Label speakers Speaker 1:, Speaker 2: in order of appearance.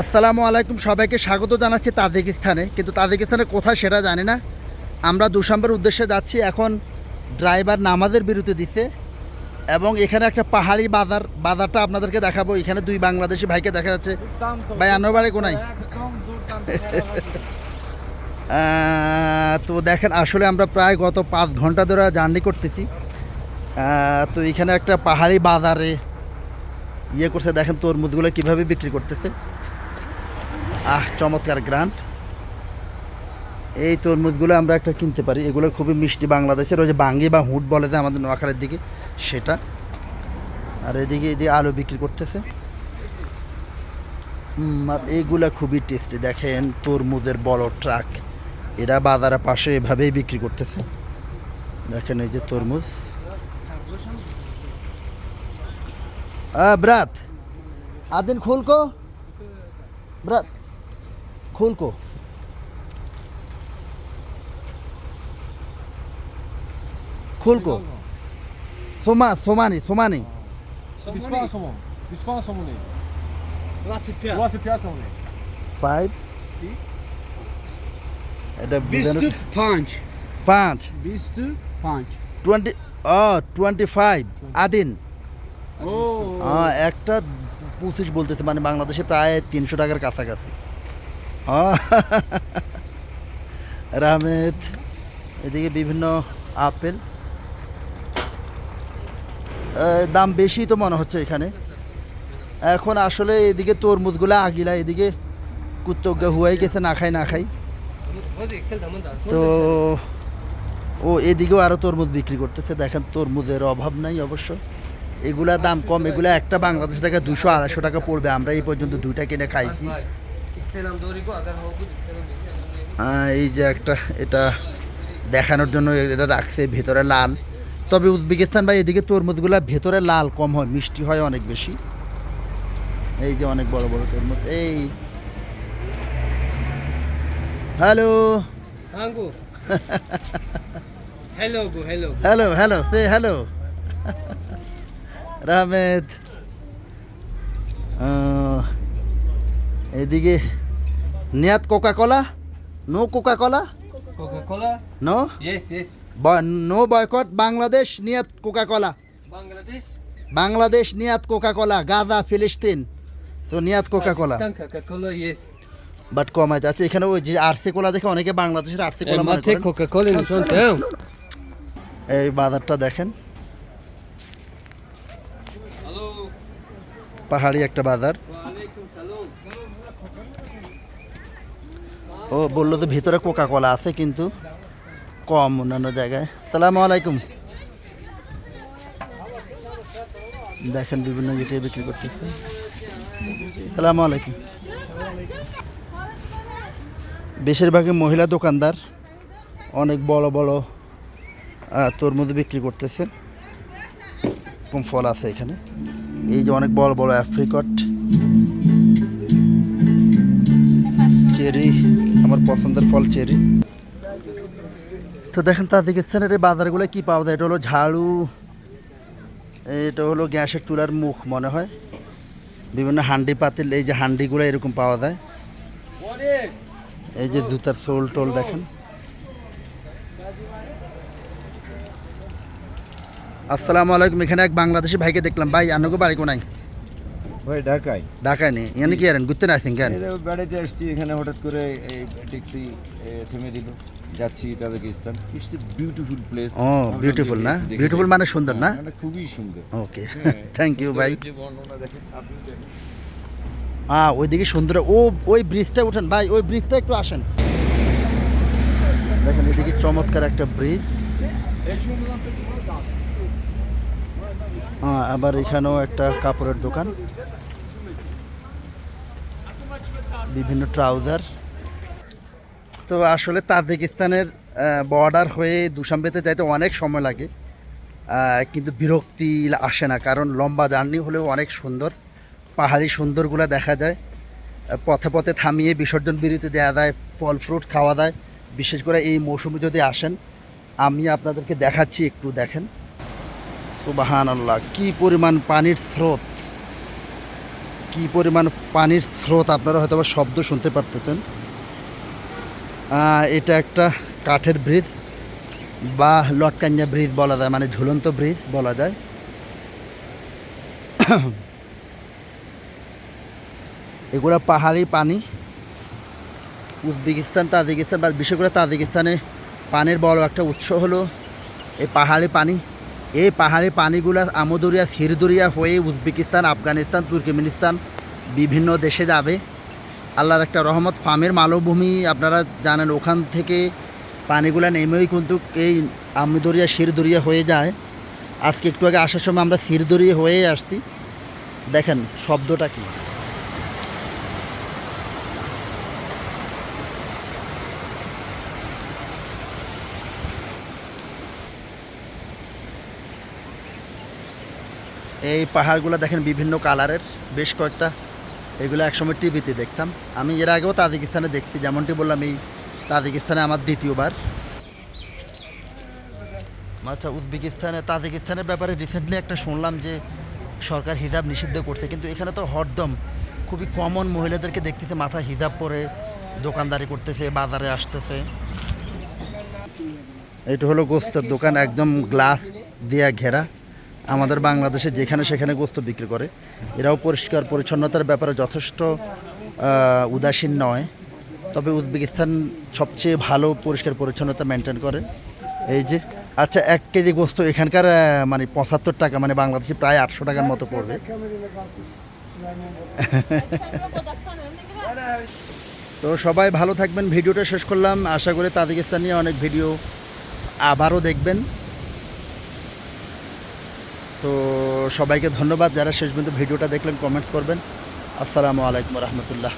Speaker 1: আসসালামু আলাইকুম, সবাইকে স্বাগত জানাচ্ছি তাজিকিস্তানে। কিন্তু তাজিকিস্তানে কোথায় সেটা জানি না। আমরা দুশাম্বের উদ্দেশ্যে যাচ্ছি, এখন ড্রাইভার নামাজের বিরতি দিচ্ছে এবং এখানে একটা পাহাড়ি বাজার, বাজারটা আপনাদেরকে দেখাবো। এখানে দুই বাংলাদেশি ভাইকে দেখা যাচ্ছে। ভাই, আনোয়ার বাড়ি তো দেখেন, আসলে আমরা প্রায় গত পাঁচ ঘণ্টা ধরে জার্নি করতেছি। তো এখানে একটা পাহাড়ি বাজারে ইয়ে করছে, দেখেন তরমুজগুলো কীভাবে বিক্রি করতেছে। আহ, চমৎকার গ্রান। এই তরমুজগুলো আমরা একটা কিনতে পারি। এগুলো খুবই মিষ্টি বাংলাদেশের, ওই যে বাঙ্গি বা হুট বলে যে আমাদের নোয়াখালীর দিকে, সেটা। আর এদিকে এদিকে আলু বিক্রি করতেছে। আর এইগুলা খুবই টেস্টি দেখেন তরমুজের বড় ট্রাক এরা বাজারের পাশে এভাবেই বিক্রি করতেছে। দেখেন এই যে তরমুজ। ব্রাত! আদিন খুলকো। ব্রাত! খুলকো খুলকো সোমা সোমানি সোমানি।
Speaker 2: Dispara somon. Dispara somon.
Speaker 3: 25
Speaker 2: 25 somon.
Speaker 1: Five এটা বোঝানো
Speaker 3: Bistu punch.
Speaker 1: পাঁচ।
Speaker 3: Bistu punch.
Speaker 1: টোয়েন্টি ও টোয়েন্টি ফাইভ আদিন। একটা পঁচিশ বলতেছে মানে বাংলাদেশে প্রায় তিনশো টাকার কাছাকাছি। আহ, রামেদ এদিকে বিভিন্ন আপেল। দাম বেশি তো মনে হচ্ছে এখানে। এখন আসলে এদিকে তরমুজগুলো আগিলা এদিকে কুত্তজ্ঞা হুয়াই গেছে না খাই না খাই তো ও এদিকেও আরও তরমুজ বিক্রি করতেছে। দেখেন তরমুজের অভাব নাই অবশ্য। এগুলা দাম কম এগুলা একটা বাংলাদেশ টাকা দুশো আড়াইশো টাকা পড়বে। আমরা এই পর্যন্ত দুইটা কিনে খাইছি। এই যে একটা এটা দেখানোর জন্য এটা রাখছে ভেতরে লাল। তবে উজবেকিস্তান বা এদিকে তরমুজগুলা ভেতরে লাল কম হয় মিষ্টি হয় অনেক বেশি। এই যে অনেক বড় বড় তরমুজ এই। Hello.
Speaker 3: Hello go, hello.
Speaker 1: Hello hello সে হ্যালো। রামেদ। এদিকে নিয়াত Coca-Cola no Coca-Cola
Speaker 3: Coca-Cola?
Speaker 1: No
Speaker 3: Yes, yes.
Speaker 1: No boycott Bangladesh নিয়াত কোকা কলা
Speaker 3: Bangladesh?
Speaker 1: বাংলাদেশ নিয়াত কোকা কলা গাজা ফিলিস্তিন তো নিয়াত কোকা কলা. বাট কমাইতে আছে এখানে ওই যে আরসি কোলা দেখে অনেকে বাংলাদেশের আরসি কোলা মনে
Speaker 3: son tão.
Speaker 1: এই বাজারটা দেখেন. পাহাড়ি একটা বাজার ও বলল যে ভিতরে কোকা কোলা আছে কিন্তু কম অন্যান্য জায়গায়। সালাম আলাইকুম। দেখেন বিভিন্ন গেটে বিক্রি করতেছে। সালামু আলাইকুম। বেশিরভাগই মহিলা দোকানদার, অনেক বড় বড় তরমুজ বিক্রি করতেছে। কম ফল আছে এখানে। এই যে অনেক বড় বড় অ্যাফ্রিকট চেরি আমার পছন্দের ফল চেরি। তো দেখেন তাজিকিস্তানের এই বাজারগুলো কি পাওয়া যায়? এটা হলো ঝাড়ু, এটা হলো গ্যাসের চুলার মুখ মনে হয়। বিভিন্ন হান্ডি পাতিল, এই যে হান্ডিগুলো এরকম পাওয়া যায়। এই যে জুতার সোল টোল দেখেন। আসসালামু আলাইকুম, এখানে এক বাংলাদেশি ভাইকে দেখলাম। ভাই, আনগো বাড়ি কোনাই
Speaker 4: ভাই ঢাকায়।
Speaker 1: ঢাকায় নেই। এখানে কি আরেন? ঘুরতে না আসেন কেন
Speaker 4: যে আসছি এখানে হঠাৎ করে এই ট্যাক্সি থেমে দিল। যাচ্ছি Tajikistan. It's a beautiful place
Speaker 1: O beautiful না? বিউটিফুল মানে সুন্দর না?
Speaker 4: খুবই সুন্দর।
Speaker 1: ওকে থ্যাংক ইউ ভাই হ্যাঁ ওইদিকে সুন্দর। ও ওই ব্রিজটা উঠেন। ভাই ওই ব্রিজটা একটু আসেন। দেখেন এদিকে চমৎকার একটা ব্রিজ হ্যাঁ আবার এখানেও একটা কাপড়ের দোকান। বিভিন্ন ট্রাউজার। তো আসলে তাজিকিস্তানের বর্ডার হয়ে দুশাম্বেতে যাইতে অনেক সময় লাগে। কিন্তু বিরক্তি আসে না, কারণ লম্বা জার্নি হলেও অনেক সুন্দর। পাহাড়ি সুন্দরগুলো দেখা যায়। পথে পথে থামিয়ে বিসর্জন বিরতি দেওয়া দেয় ফল ফ্রুট খাওয়া দেয় বিশেষ করে এই মৌসুমে যদি আসেন, আমি আপনাদেরকে দেখাচ্ছি, একটু দেখেন। সুবাহান আল্লাহ কী পরিমাণ পানির স্রোত? কি পরিমাণ পানির স্রোত আপনারা হয়তো শব্দ শুনতে পারতেছেন। এটা একটা কাঠের ব্রিজ বা লটকাঞ্জা ব্রিজ বলা যায় মানে ঝুলন্ত ব্রিজ বলা যায়। এগুলো পাহাড়ি পানি। উজবেকিস্তান, তাজিকিস্তান বা বিশেষ করে তাজিকিস্তানে পানির বড় একটা উৎস হলো এই পাহাড়ি পানি। এই পাহাড়ি পানিগুলো আমদরিয়া, সিরদরিয়া হয়ে উজবেকিস্তান, আফগানিস্তান, তুর্কমেনিস্তান বিভিন্ন দেশে যাবে। আল্লাহর একটা রহমত ফার্মের মালভূমি আপনারা জানেন, ওখান থেকে পানিগুলো নেমেই কিন্তু এই আমদরিয়া শিরদরিয়া হয়ে যায়। আজকে একটু আগে আসার সময় আমরা সিরদরিয়া হয়ে আসছি। দেখেন, শব্দটা কি। এই পাহাড়গুলো দেখেন বিভিন্ন কালারের, বেশ কয়েকটা। এগুলো একসময় টিভিতে দেখতাম। আমি এর আগেও তাজিকিস্তানে দেখছি, যেমনটি বললাম, এই তাজিকিস্তানে আমার দ্বিতীয়বার। আচ্ছা উজবেকিস্তানে, তাজিকিস্তানের ব্যাপারে রিসেন্টলি একটা শুনলাম যে সরকার হিজাব নিষিদ্ধ করছে, কিন্তু এখানে তো হরদম খুবই কমন মহিলাদেরকে দেখতেছে মাথা হিজাব পরে দোকানদারি করতেছে, বাজারে আসতেছে। এটা হলো গোস্তের দোকান, একদম গ্লাস দিয়া ঘেরা। আমাদের বাংলাদেশে যেখানে সেখানে গোস্ত বিক্রি করে। এরাও পরিষ্কার পরিচ্ছন্নতার ব্যাপারে যথেষ্ট উদাসীন নয়। তবে উজবেকিস্তান সবচেয়ে ভালো, পরিষ্কার পরিচ্ছন্নতা মেনটেন করে। এই যে আচ্ছা এক কেজি গোস্ত এখানকার মানে পঁচাত্তর টাকা মানে বাংলাদেশে প্রায় আটশো টাকার মতো পড়বে। তো সবাই ভালো থাকবেন, ভিডিওটা শেষ করলাম। আশা করি তাজিকিস্তান নিয়ে অনেক ভিডিও আবারও দেখবেন। তো সবাইকে ধন্যবাদ। যারা শেষ পর্যন্ত ভিডিওটা দেখলেন কমেন্টস করবেন। আসসালামু আলাইকুম রহমতুল্লাহ।